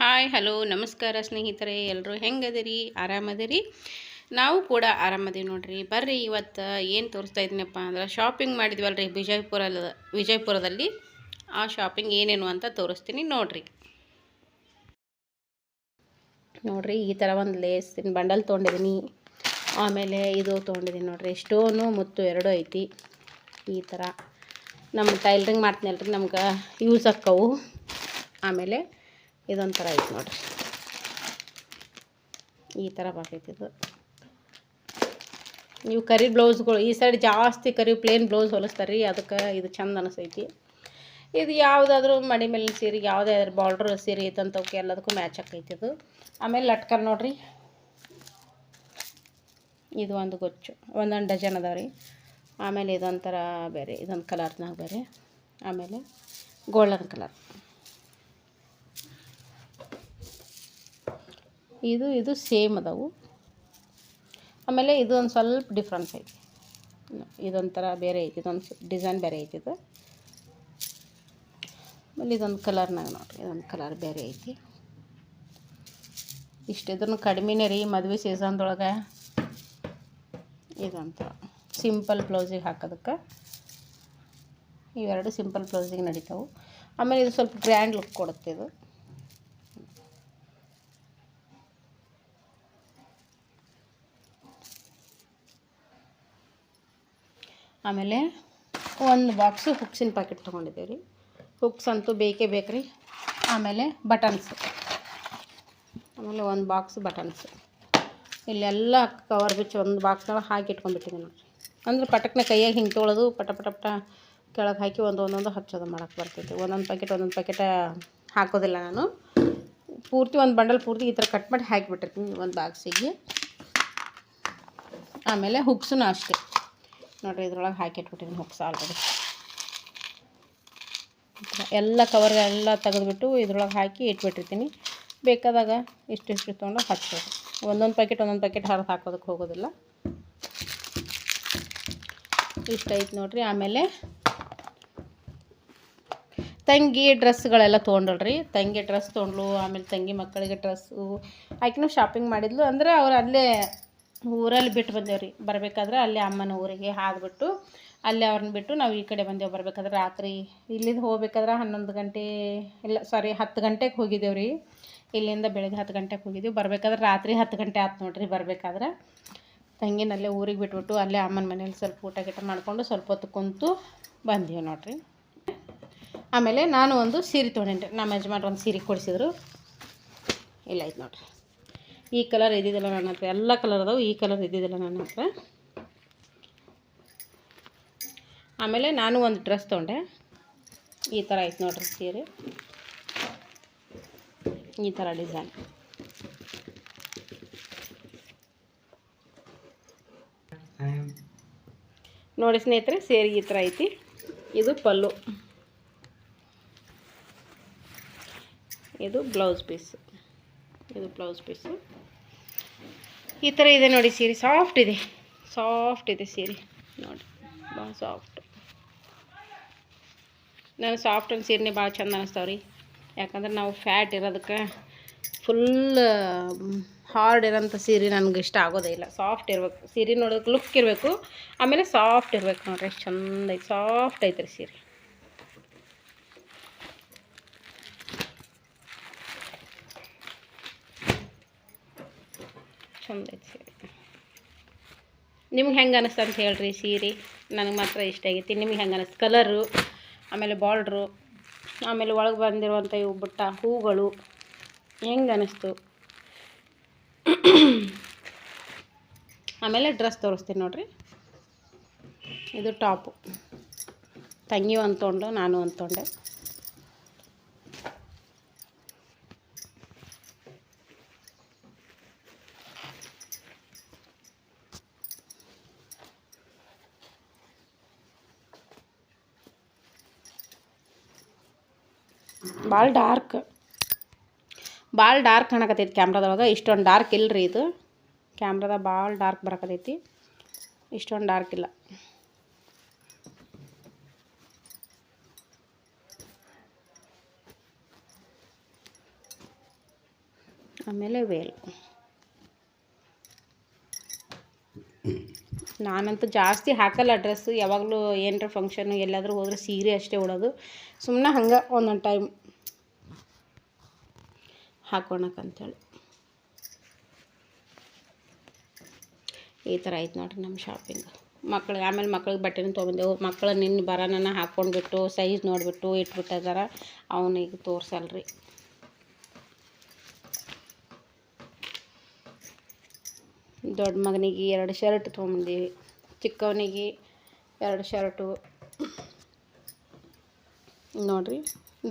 Hi hello ನಮಸ್ಕಾರ ಸ್ನೇಹಿತರೆ ಎಲ್ಲರೂ ಹೆಂಗದಿರಿ? ಆರಾಮದಿರಿ? ನಾವು ಕೂಡ ಆರಾಮದೀವಿ ನೋಡ್ರಿ. ಬರ್ರಿ, ಇವತ್ತು ಏನು ತೋರಿಸ್ತಾ ಇದ್ದೀನಪ್ಪ ಅಂದ್ರೆ ಶಾಪಿಂಗ್ ಮಾಡಿದ್ವಲ್ರಿ ವಿಜಯಪುರದ ವಿಜಯಪುರದಲ್ಲಿ. ಆ ಶಾಪಿಂಗ್ ಏನೇನು ಅಂತ ತೋರಿಸ್ತೀನಿ ನೋಡ್ರಿ. ನೋಡ್ರಿ, ಈ ಥರ ಒಂದು ಲೇಸಿನ ಬಂಡಲ್ ತೊಗೊಂಡಿದ್ದೀನಿ ಆಮೇಲೆ ಇದು ತೊಗೊಂಡಿದ್ದೀನಿ ನೋಡ್ರಿ ಸ್ಟೋನು ಮುತ್ತು ಎರಡೂ ಐತಿ. ಈ ಥರ ನಮ್ಮ ಟೈಲ್ರಿಂಗ್ ಮಾಡ್ತೀನಲ್ರಿ, ನಮ್ಗೆ ಯೂಸ್ ಆಕ್ಕವು. ಆಮೇಲೆ ಇದೊಂಥರ ಐತೆ ನೋಡಿರಿ. ಈ ಥರ ಬರ್ತೈತಿ ಇದು. ನೀವು ಕರಿ ಬ್ಲೌಸ್ಗಳು, ಈ ಸೈಡ್ ಜಾಸ್ತಿ ಕರಿ ಪ್ಲೇನ್ ಬ್ಲೌಸ್ ಹೊಲಿಸ್ತಾರೆ ರೀ, ಅದಕ್ಕೆ ಇದು ಚಂದ ಅನಿಸೈತಿ ಇದು ಯಾವುದಾದ್ರೂ ಮಡಿ ಮೇಲಿನ ಸೀರೆ ಯಾವುದೇ ಬಾರ್ಡ್ರ್ ಸೀರೆ ಐತಂತವಕ್ಕೆ ಎಲ್ಲದಕ್ಕೂ ಮ್ಯಾಚ್ ಆಕೈತಿ ಇದು. ಆಮೇಲೆ ಲಟ್ಕರ್ ನೋಡಿರಿ. ಇದು ಒಂದು ಗೊಚ್ಚು, ಒಂದೊಂದು ಡಜನ್ ಅದಾವೆ ರೀ. ಆಮೇಲೆ ಇದೊಂಥರ ಬೇರೆ, ಇದೊಂದು ಕಲರ್ನಾಗ ಬೇರೆ. ಆಮೇಲೆ ಗೋಲ್ಡನ್ ಕಲರ್ ಇದು ಇದು ಸೇಮ್ ಅದಾವು. ಆಮೇಲೆ ಇದು ಒಂದು ಸ್ವಲ್ಪ ಡಿಫ್ರೆನ್ಸ್ ಐತಿ. ಇದೊಂಥರ ಬೇರೆ ಐತಿ, ಇದೊಂದು ಡಿಸೈನ್ ಬೇರೆ ಐತಿ ಇದು. ಆಮೇಲೆ ಇದೊಂದು ಕಲರ್ನಾಗ ನೋಡಿರಿ, ಇದೊಂದು ಕಲರ್ ಬೇರೆ ಐತಿ. ಇಷ್ಟು ಇದನ್ನು ಕಡಿಮೆನೇ ರೀ ಮದುವೆ ಸೀಸನ್ದೊಳಗೆ ಇದಂತ. ಸಿಂಪಲ್ ಬ್ಲೌಸಿಗೆ ಹಾಕೋದಕ್ಕೆ. ಇವೆರಡು ಸಿಂಪಲ್ ಬ್ಲೌಸಿಗೆ ನಡೀತಾವೆ. ಆಮೇಲೆ ಇದು ಸ್ವಲ್ಪ ಗ್ರ್ಯಾಂಡ್ ಲುಕ್ ಕೊಡುತ್ತೆ ಇದು. ಆಮೇಲೆ ಒಂದು ಬಾಕ್ಸು ಹುಕ್ಸಿನ ಪ್ಯಾಕೆಟ್ ತೊಗೊಂಡಿದ್ದೀವಿ ರೀ. ಹುಕ್ಸ್ ಅಂತೂ ಬೇಕೇ ಬೇಕು ರೀ. ಆಮೇಲೆ ಬಟನ್ಸ್. ಆಮೇಲೆ ಒಂದು ಬಾಕ್ಸ್ ಬಟನ್ಸ್. ಇಲ್ಲೆಲ್ಲ ಕವರ್ ಬಿಚ್ಚಿ ಒಂದು ಬಾಕ್ಸ್ನಾಗ ಹಾಕಿ ಇಟ್ಕೊಂಡ್ಬಿಟ್ಟಿದ್ದೀನಿ ನೋಡಿರಿ. ಅಂದ್ರೆ ಪಟಕ್ನ ಕೈಯಾಗ ಹಿಂಗೆ ತೊಗೊಳೋದು ಪಟ ಪಟ ಪಟ ಕೆಳಗೆ ಹಾಕಿ ಒಂದು ಒಂದೊಂದು ಹಚ್ಚೋದು ಮಾಡೋಕ್ಕೆ ಬರ್ತೈತಿ. ಒಂದೊಂದು ಪ್ಯಾಕೆಟ್ ಒಂದೊಂದು ಪ್ಯಾಕೆಟ ಹಾಕೋದಿಲ್ಲ ನಾನು. ಪೂರ್ತಿ ಒಂದು ಬಂಡಲ್ ಪೂರ್ತಿ ಈ ಥರ ಕಟ್ ಮಾಡಿ ಹಾಕಿಬಿಟ್ಟಿರ್ತೀನಿ ಒಂದು ಬಾಕ್ಸಿಗೆ. ಆಮೇಲೆ ಹುಕ್ಸೂ ಅಷ್ಟೇ. ನೋಡಿರಿ, ಇದ್ರೊಳಗೆ ಹಾಕಿ ಇಟ್ಬಿಟ್ಟಿದ್ದೀನಿ ಹುಕ್ಸ್ ಆಲ್ರೆಡಿ ಎಲ್ಲ ಕವರ್ ಎಲ್ಲ ತೆಗೆದ್ಬಿಟ್ಟು ಇದ್ರೊಳಗೆ ಹಾಕಿ ಇಟ್ಬಿಟ್ಟಿರ್ತೀನಿ. ಬೇಕಾದಾಗ ಇಷ್ಟು ಇಷ್ಟು ತೊಗೊಂಡು ಹಚ್ಚೋದು ಒಂದೊಂದು ಪ್ಯಾಕೆಟ್ ಒಂದೊಂದು ಪ್ಯಾಕೆಟ್ ಹರಿದು ಹಾಕೋದಕ್ಕೆ ಹೋಗೋದಿಲ್ಲ. ಇಷ್ಟೈತೆ ನೋಡಿರಿ, ಆಮೇಲೆ ತಂಗಿ ಡ್ರೆಸ್ಗಳೆಲ್ಲ ತೊಗೊಂಡಳ್ರಿ ತಂಗಿ ಡ್ರೆಸ್ ತೊಗೊಂಡ್ಲು ಆಮೇಲೆ ತಂಗಿ ಮಕ್ಕಳಿಗೆ ಡ್ರೆಸ್ಸು ಆಕಿನೂ ಶಾಪಿಂಗ್ ಮಾಡಿದ್ಲು, ಅಂದರೆ ಅವ್ರು ಅಲ್ಲೇ ಊರಲ್ಲಿ ಬಿಟ್ಟು ಬಂದೇವ್ರಿ. ಬರಬೇಕಾದ್ರೆ ಅಲ್ಲಿ ಅಮ್ಮನ ಊರಿಗೆ ಹಾದ್ಬಿಟ್ಟು ಅಲ್ಲಿ ಅವ್ರನ್ನ ಬಿಟ್ಟು ನಾವು ಈ ಕಡೆ ಬಂದೇವು. ಬರಬೇಕಾದ್ರೆ ರಾತ್ರಿ ಇಲ್ಲಿಂದ ಹೋಗ್ಬೇಕಾದ್ರೆ ಹನ್ನೊಂದು ಗಂಟೆ ಇಲ್ಲ ಸಾರಿ ಹತ್ತು ಗಂಟೆಗೆ ಹೋಗಿದ್ದೇವೆ ರೀ ಇಲ್ಲಿಂದ ಬೆಳಗ್ಗೆ ಹತ್ತು ಗಂಟೆಗೆ ಹೋಗಿದ್ದೀವಿ. ಬರ್ಬೇಕಾದ್ರೆ ರಾತ್ರಿ ಹತ್ತು ಗಂಟೆ ಆಯ್ತು ನೋಡ್ರಿ ಬರಬೇಕಾದ್ರೆ. ತಂಗಿನಲ್ಲೇ ಊರಿಗೆ ಬಿಟ್ಬಿಟ್ಟು ಅಲ್ಲೇ ಅಮ್ಮನ ಮನೇಲಿ ಸ್ವಲ್ಪ ಊಟ ಗೀಟ ಮಾಡಿಕೊಂಡು ಸ್ವಲ್ಪ ಹೊತ್ತು ಕುಂತು ಬಂದೀವಿ ನೋಡ್ರಿ. ಆಮೇಲೆ ನಾನು ಒಂದು ಸೀರೆ ತೊಗೊಂಡೇನಿ ನಮ್ಮ ಯಜಮಾನ್ರು ಒಂದು ಸೀರೆ ಕೊಡಿಸಿದ್ರು. ಇಲ್ಲ, ಆಯ್ತು ನೋಡ್ರಿ. ಈ ಕಲರ್ ಇದ್ದಿದ್ದಿಲ್ಲ ನನ್ನ ಹತ್ರ. ಎಲ್ಲ ಕಲರ್ ಅದಾವೆ, ಈ ಕಲರ್ ಇದ್ದಿದ್ದಿಲ್ಲ ನನ್ನ ಹತ್ರ. ಆಮೇಲೆ ನಾನು ಒಂದು ಡ್ರೆಸ್ ತೊಗೊಂಡೆ. ಈ ಥರ ಐತೆ ನೋಡ್ರಿ ಸೀರೆ. ಈ ಥರ ಡಿಸೈನ್. ನೋಡಿ ಸ್ನೇಹಿತರೆ, ಸೇರಿ ಈ ಥರ ಐತಿ. ಇದು ಪಲ್ಲು. ಇದು ಬ್ಲೌಸ್ ಪೀಸು. ಇದು ಬ್ಲೌಸ್ ಪೀಸು. ಈ ಥರ ಇದೆ ನೋಡಿ ಸೀರೆ. ಸಾಫ್ಟ್ ಇದೆ. ಸಾಫ್ಟ್ ಇದೆ ಸೀರೆ. ನೋಡಿ ಭಾಳ ಸಾಫ್ಟ್ ನಾನು ಸಾಫ್ಟ್ ಒಂದು ಸೀರೆನೇ ಭಾಳ ಚಂದ ಅನ್ನಿಸ್ತಾವೆ ರೀ ಯಾಕಂದ್ರೆ ನಾವು ಫ್ಯಾಟ್ ಇರೋದಕ್ಕೆ ಫುಲ್ ಹಾರ್ಡ್ ಇರೋಂಥ ಸೀರೆ ನನಗೆ ಇಷ್ಟ ಆಗೋದೇ ಇಲ್ಲ. ಸಾಫ್ಟ್ ಇರಬೇಕು. ಸೀರೆ ನೋಡೋಕೆ ಲುಕ್ ಇರಬೇಕು. ಆಮೇಲೆ ಸಾಫ್ಟ್ ಇರಬೇಕು ನೋಡ್ರಿ. ಎಷ್ಟು ಚಂದ ಐತೆ. ಸಾಫ್ಟ್ ಐತೆ ರೀ ಸೀರೆ. ಚಂದ ಸೀರೆ. ನಿಮ್ಗೆ ಹೆಂಗೆ ಅನಿಸ್ತು ಅಂತ ಹೇಳ್ರಿ, ಸೀರೆ? ನನಗೆ ಮಾತ್ರ ಇಷ್ಟ ಆಗೈತಿ. ನಿಮ್ಗೆ ಹೆಂಗೆ ಅನಿಸ್ತು? ಕಲರು ಆಮೇಲೆ ಬಾರ್ಡ್ರು ಆಮೇಲೆ ಒಳಗೆ ಬಂದಿರುವಂಥ ಇವು ಬುಟ್ಟ, ಹೂಗಳು, ಹೆಂಗೆ ಅನ್ನಿಸ್ತು ಆಮೇಲೆ ಡ್ರೆಸ್ ತೋರಿಸ್ತೀನಿ ನೋಡಿರಿ. ಇದು ಟಾಪು ತಂಗಿ ತೊಗೊಂಡು ನಾನು ಅಂತೊಂಡೆ ಭಾಳ ಡಾರ್ಕ್. ಭಾಳ ಡಾರ್ಕ್ ಕಾಣಕತ್ತೈತಿ ಕ್ಯಾಮ್ರಾದೊಳಗೆ. ಇಷ್ಟೊಂದು ಡಾರ್ಕ್ ಇಲ್ಲ ರೀ ಇದು. ಕ್ಯಾಮ್ರಾದಾಗ ಭಾಳ ಡಾರ್ಕ್ ಬರಕತ್ತೈತಿ. ಇಷ್ಟೊಂದು ಡಾರ್ಕ್ ಇಲ್ಲ. ಆಮೇಲೆ ವೇಲ್. ನಾನಂತೂ ಜಾಸ್ತಿ ಹಾಕಲ್ಲ ಡ್ರೆಸ್ಸು. ಯಾವಾಗಲೂ ಏನರ ಫಂಕ್ಷನು ಎಲ್ಲಾದರೂ ಹೋದ್ರೆ ಸೀರೆ ಅಷ್ಟೇ ಉಡೋದು. ಸುಮ್ಮನೆ ಹಂಗೆ ಒಂದೊಂದು ಟೈಮ್ ಹಾಕೋಣಕ್ಕಂತೇಳಿ ಈ ಥರ ಐತೆ ನೋಡಿರಿ ನಮ್ಮ ಶಾಪಿಂಗ್ ಮಕ್ಳಿಗೆ ಆಮೇಲೆ ಮಕ್ಳಿಗೆ ಬಟ್ಟೆನೂ ತೊಗೊಂಡೆವು ಮಕ್ಕಳು ನಿನ್ನ ಬರೋನ ಹಾಕ್ಕೊಂಡ್ಬಿಟ್ಟು ಸೈಜ್ ನೋಡಿಬಿಟ್ಟು ಇಟ್ಬಿಟ್ಟಿದಾರ. ಅವನಿಗೆ ತೋರ್ಸಲ್ರಿ. ದೊಡ್ಡ ಮಗನಿಗೆ ಎರಡು ಶರ್ಟ್ ತೊಗೊಂಬಂದೀವಿ. ಚಿಕ್ಕವನಿಗೆ ಎರಡು ಶರ್ಟು ನೋಡಿರಿ,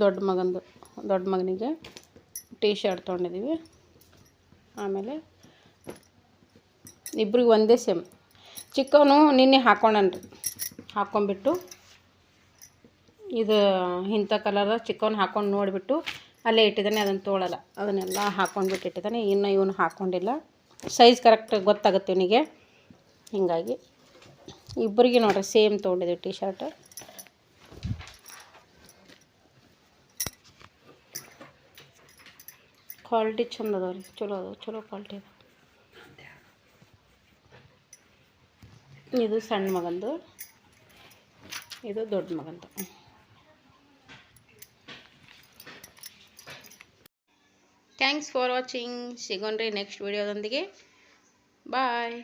ದೊಡ್ಡ ಮಗಂದು ದೊಡ್ಡ ಮಗನಿಗೆ ಟೀ ಶರ್ಟ್ ತೊಗೊಂಡಿದ್ದೀವಿ. ಆಮೇಲೆ ಇಬ್ರಿಗೆ ಒಂದೇ ಸೇಮ್. ಚಿಕ್ಕವನು ನಿನ್ನೆ ಹಾಕ್ಕೊಂಡನ್ರಿ ಹಾಕ್ಕೊಂಬಿಟ್ಟು ಇದು ಇಂಥ ಕಲರ್ ಚಿಕ್ಕವನು ಹಾಕ್ಕೊಂಡು ನೋಡಿಬಿಟ್ಟು ಅಲ್ಲೇ ಇಟ್ಟಿದ್ದಾನೆ, ಅದನ್ನು ತೋಳಲ್ಲ ಅದನ್ನೆಲ್ಲ ಹಾಕ್ಕೊಂಡ್ಬಿಟ್ಟು ಇಟ್ಟಿದ್ದಾನೆ. ಇನ್ನು ಇವನು ಹಾಕ್ಕೊಂಡಿಲ್ಲ ಸೈಜ್ ಕರೆಕ್ಟ್ ಗೊತ್ತಾಗುತ್ತೆ ಇವನಿಗೆ. ಹೀಗಾಗಿ ಇಬ್ಬರಿಗೆ ನೋಡ್ರಿ ಸೇಮ್ ತೊಗೊಂಡಿದ್ದೀವಿ ಟಿ ಶರ್ಟ್. ಕ್ವಾಲಿಟಿ ಚಂದ ಅದಾವ ರೀ ಚಲೋ ಅದಾವ ಚಲೋ ಕ್ವಾಲಿಟಿ ಅದಾವ ಇದು ಸಣ್ಣ ಮಗಂದು ಇದು ದೊಡ್ಡ ಮಗಂದು ಥ್ಯಾಂಕ್ಸ್ ಫಾರ್ ವಾಚಿಂಗ್ ಸಿಗೋಣ್ರಿ ನೆಕ್ಸ್ಟ್ ವಿಡಿಯೋದೊಂದಿಗೆ ಬಾಯ್